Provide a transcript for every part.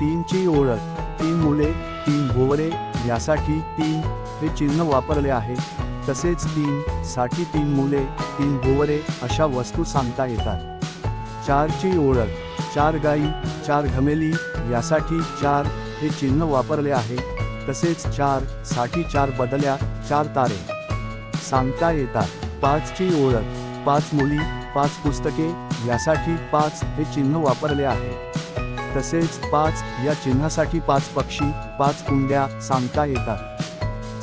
तीनची ओळख तीन मुले तीन भोवरे यासाठी तीन हे चिन्ह वापरले आहे. तसेच तीन साठी तीन मुले तीन भोवरे अशा वस्तू सांगता येतात. चारची ओळख चार गाई चार घमेली यासाठी चार हे चिन्ह वापरले आहे. तसेच चारसाठी चार बदल्या चार तारे सांगता येतात. पाचची ओळख पाच मुली पाच पुस्तके यासाठी पाच हे चिन्ह वापरले आहे. तसेच पाच या चिन्हासाठी पाच पक्षी पाच कुंड्या सांगता येतात.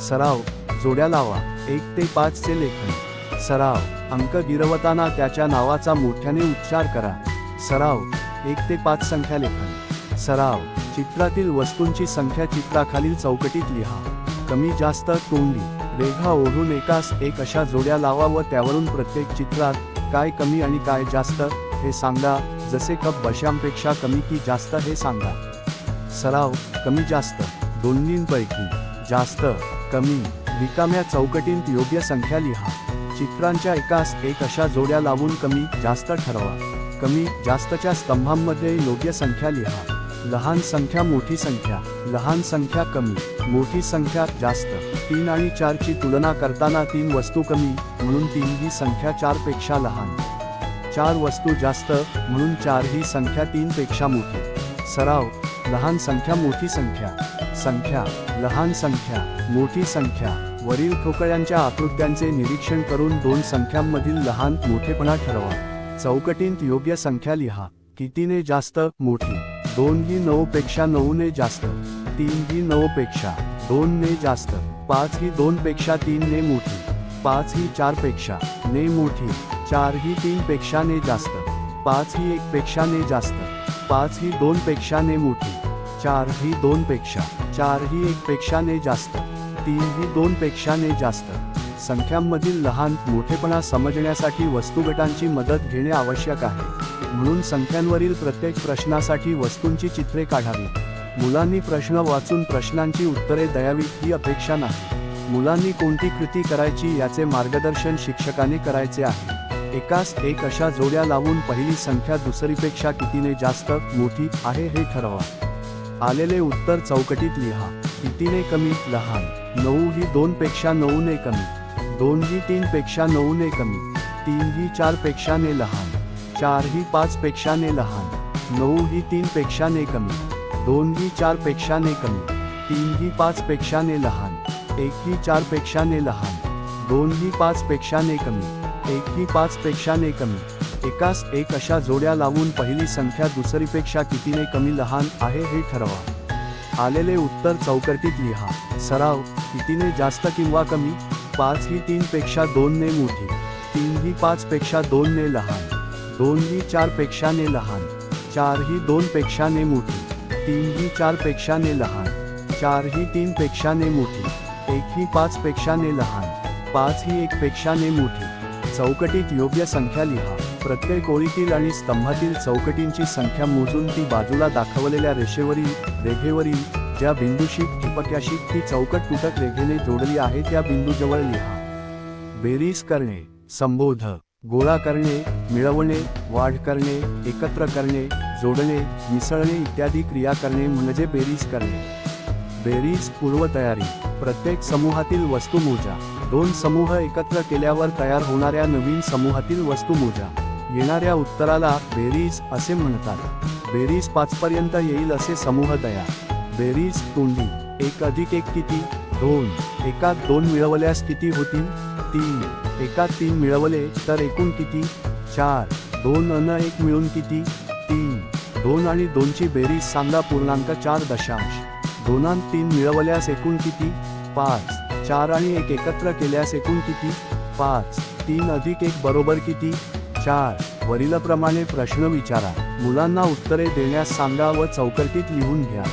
सराव जोड्या लावा. एक ते पाचचे लेखन. सराव अंक गिरवताना त्याच्या नावाचा मोठ्याने उच्चार करा. सराव एक ते पाच संख्या लेखन. सराव चित्रातील वस्तूंची संख्या चित्राखालील चौकटीत लिहा. कमी जास्त तोंडी. रेघा ओढून एकास एक अशा जोड्या लावा व त्यावरून प्रत्येक चित्रात काय कमी आणि काय जास्त हे सांगा. जसे कप बशांपेक्षा कमी की जास्त हे सांगा. सराव कमी जास्त दोन्हींपैकी जास्त कमी रिकाम्या चौकटींत योग्य संख्या लिहा. चित्रांच्या एकास एक अशा जोड्या लावून कमी जास्त ठरवा. कमी जास्तच्या स्तंभांमध्ये योग्य संख्या लिहा. लहान संख्या मोठी संख्या. लहान संख्या कमी. मोठी संख्या जास्त. तीन आणि चारची तुलना करताना तीन वस्तू कमी म्हणून तीन ही संख्या चारपेक्षा लहान. चार वस्तू जास्त म्हणून चार ही संख्या तीन पेक्षा मोठी. सराव लहान संख्या मोठी संख्या. संख्या लहान संख्या मोठी संख्या. वरील ठोकळ्यांच्या आकृत्यांचे निरीक्षण करून दोन संख्यांमधील लहान मोठेपणा ठरवा. चौकटीत योग्य संख्या लिहा. कितीने जास्त मोठी. दोन ही नऊ पेक्षा नऊ ने जास्त. तीन ही नऊ पेक्षा दोन ने जास्त. पाच ही दोन पेक्षा तीन ने मोठी. पाच ही चारपेक्षा ने मोठी चार ही तीन पेक्षा ने जास्त पाच ही एक पेक्षा ने जास्त पाच ही दोन पेक्षा ने मोठी चार ही दोन पेक्षा चार ही एक पेक्षा ने जास्त तीन ही दोन पेक्षा ने जास्त. संख्यांमधील लहान मोठेपणा समजण्यासाठी वस्तुगटांची मदत घेणे आवश्यक आहे. म्हणून संख्यांवरील प्रत्येक प्रश्नासाठी वस्तूंची चित्रे काढावी. मुलांनी प्रश्न वाचून प्रश्नांची उत्तरे द्यावी ही अपेक्षा नाही. मुलांनी कोणती कृती करायची याचे मार्गदर्शन शिक्षकाने करायचे आहे. एकास एक अशा जोड्या लावून पहिली संख्या दुसरीपेक्षा कितीने जास्त मोठी आहे हे ठरवा. आलेले उत्तर चौकटीत लिहा. कितीने कमी लहान. नऊ ही दोनपेक्षा नऊने कमी. दोन ही तीनपेक्षा नऊने कमी. तीन ही चार ने लहान. चार ही पाच ने लहान. नऊ ही तीन ने कमी. दोन ही चार ने कमी. तीन ही पाच ने लहान. एक ही चारपेक्षा ने लहान दोन ही पाच पेक्षा ने कमी एक ही पाच पेक्षा ने कमी एकास एक अशा जोड्या लावून पहिली संख्या दुसरीपेक्षा कितीने कमी लहान आहे हे ठरवा. आलेले उत्तर चौकटीत लिहा. सराव कितीने जास्त किंवा कमी? पाच ही तीन पेक्षा दोन ने मोठी तीन ही पाच पेक्षा दोन ने लहान दोन ही चारपेक्षा ने लहान चार ही दोन पेक्षा ने मोठी तीन ही चारपेक्षा ने लहान चार ही तीन पेक्षा ने मोठी. एक ही पाच पेक्षा ने लहान पाच ही एक पेक्षा ने मोठी. चौकटीत योग्य संख्या लिहा. प्रत्येक ओळीतील आणि स्तंभातील चौकटींची संख्या मोजून ती बाजूला दाखवलेल्या रेषेवरील रेघेवरील ज्या बिंदूशी टिपक्याशी ती चौकट तुटक रेघेने जोडली आहे त्या बिंदूजवळ लिहा. बेरीज करणे संबोध गोळा करणे मिळवणे वाढ करणे एकत्र करणे जोडणे मिसळणे इत्यादी क्रिया करणे म्हणजे बेरीज करणे. बेरीज पूर्वतयारी. प्रत्येक समूहातील वस्तुमोजा. दोन समूह एकत्र केल्यावर तयार होणाऱ्या नवीन समूहातील वस्तुमोजा. येणाऱ्या उत्तराला बेरीज असे म्हणतात. बेरीज पाचपर्यंत येईल असे समूह तयार. बेरीज तोंडी. एक अधिक एक किती? दोन. एकात दोन मिळवल्यास किती होतील? तीन. एकात तीन मिळवले तर एकूण किती? चार. दोन अन एक मिळून किती? तीन. दोन आणि दोनची बेरीज सांगा पूर्णांक चार दशांश. दोनांत तीन मिळवल्यास एकूण किती? पाच. चार आणि एक एकत्र केल्यास एकूण किती? पाच. तीन अधिक एक बरोबर किती? चार. वरीलप्रमाणे प्रश्न विचारा. मुलांना उत्तरे देण्यास सांगा व चौकटीत लिहून घ्या.